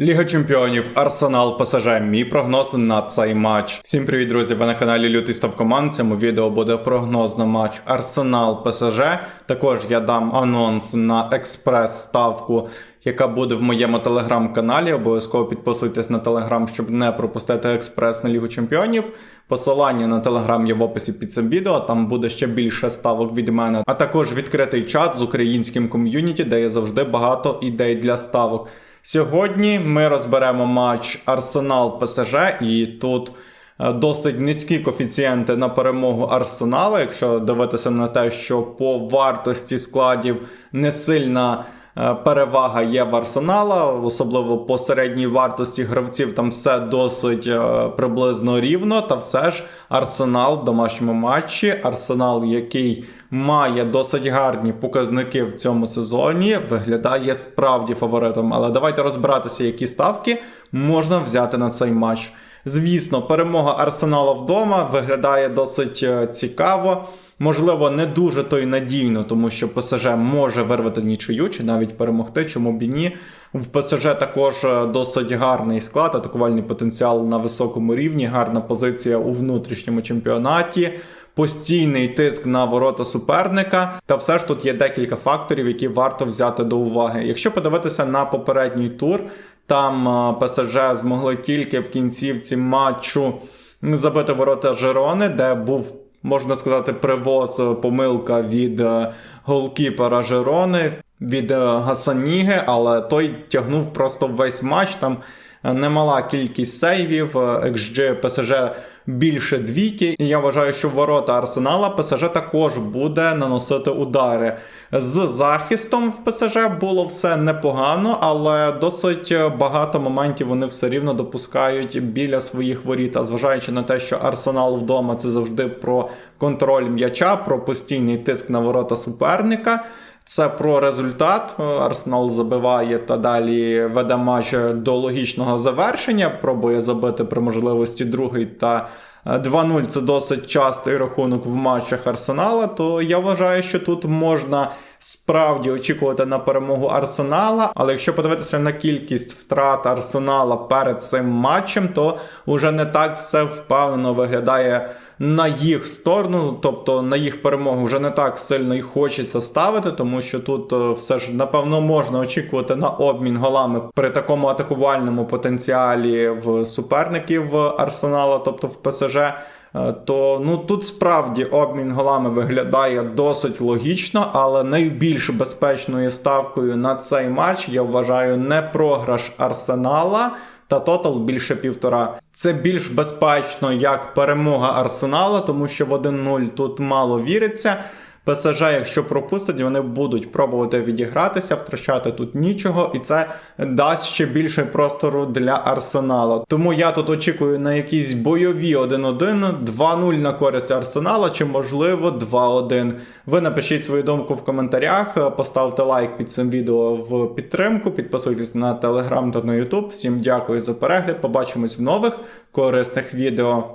Ліга чемпіонів, Арсенал, ПСЖ. Мій прогноз на цей матч. Всім привіт, друзі! Ви на каналі Лютий Став Команд. Цьому відео буде прогноз на матч Арсенал ПСЖ. Також я дам анонс на експрес-ставку, яка буде в моєму телеграм-каналі. Обов'язково підписуйтесь на телеграм, щоб не пропустити експрес на Лігу Чемпіонів. Посилання на телеграм є в описі під цим відео. Там буде ще більше ставок від мене, а також відкритий чат з українським ком'юніті, де є завжди багато ідей для ставок. Сьогодні ми розберемо матч Арсенал ПСЖ, і тут е, досить низькі коефіцієнти на перемогу Арсенала. Якщо дивитися на те, що по вартості складів не сильна перевага є в Арсенала, особливо по середній вартості гравців, там все досить е, приблизно рівно. Та все ж Арсенал в домашньому матчі, Арсенал, який має досить гарні показники в цьому сезоні, виглядає справді фаворитом. Але давайте розбиратися, які ставки можна взяти на цей матч. Звісно, перемога Арсенала вдома виглядає досить е, цікаво. Можливо, не дуже то й надійно, тому що ПСЖ може вирвати нічию чи навіть перемогти, чому б і ні. В ПСЖ також е, досить гарний склад, атакувальний потенціал на високому рівні, гарна позиція у внутрішньому чемпіонаті, постійний тиск на ворота суперника. Та все ж тут є декілька факторів, які варто взяти до уваги. Якщо подивитися на попередній тур, там е, ПСЖ змогли тільки в кінцівці матчу забити ворота Жерони, де був. Можна сказати, привоз е, помилка від е, голкіпера Жерони, від Гасаніги, але той тягнув просто весь матч. Там немала кількість сейвів, е, XG ПСЖ більше двійки. І я вважаю, що в ворота Арсенала ПСЖ також буде наносити удари. З захистом в ПСЖ було все непогано, але досить багато моментів вони все рівно допускають біля своїх воріт. А зважаючи на те, що Арсенал вдома це завжди про контроль м'яча, про постійний тиск на ворота суперника. Це про результат. Арсенал забиває та далі веде матч до логічного завершення. Пробує забити при можливості другий та 2-0 це досить частий рахунок в матчах Арсенала. То я вважаю, що тут можна справді очікувати на перемогу Арсенала. Але якщо подивитися на кількість втрат Арсенала перед цим матчем, то вже не так все впевнено виглядає на їх сторону, тобто на їх перемогу вже не так сильно і хочеться ставити, тому що тут е, все ж напевно можна очікувати на обмін голами при такому атакувальному потенціалі в суперників Арсенала, тобто в ПСЖ. Е, То ну тут справді обмін голами виглядає досить логічно, але найбільш безпечною ставкою на цей матч я вважаю не програш Арсенала та тотал більше півтора. Це більш безпечно як перемога Арсенала, тому що в 1-0 тут мало віриться. ПСЖ, якщо пропустять, вони будуть пробувати відігратися, втрачати тут нічого, і це дасть ще більше простору для Арсенала. Тому я тут очікую на якісь бойові 1-1, 2-0 на користь Арсенала, чи можливо 2-1. Ви напишіть свою думку в коментарях, поставте лайк під цим відео в підтримку, підписуйтесь на телеграм та на ютуб. Всім дякую за перегляд. Побачимось в нових корисних відео.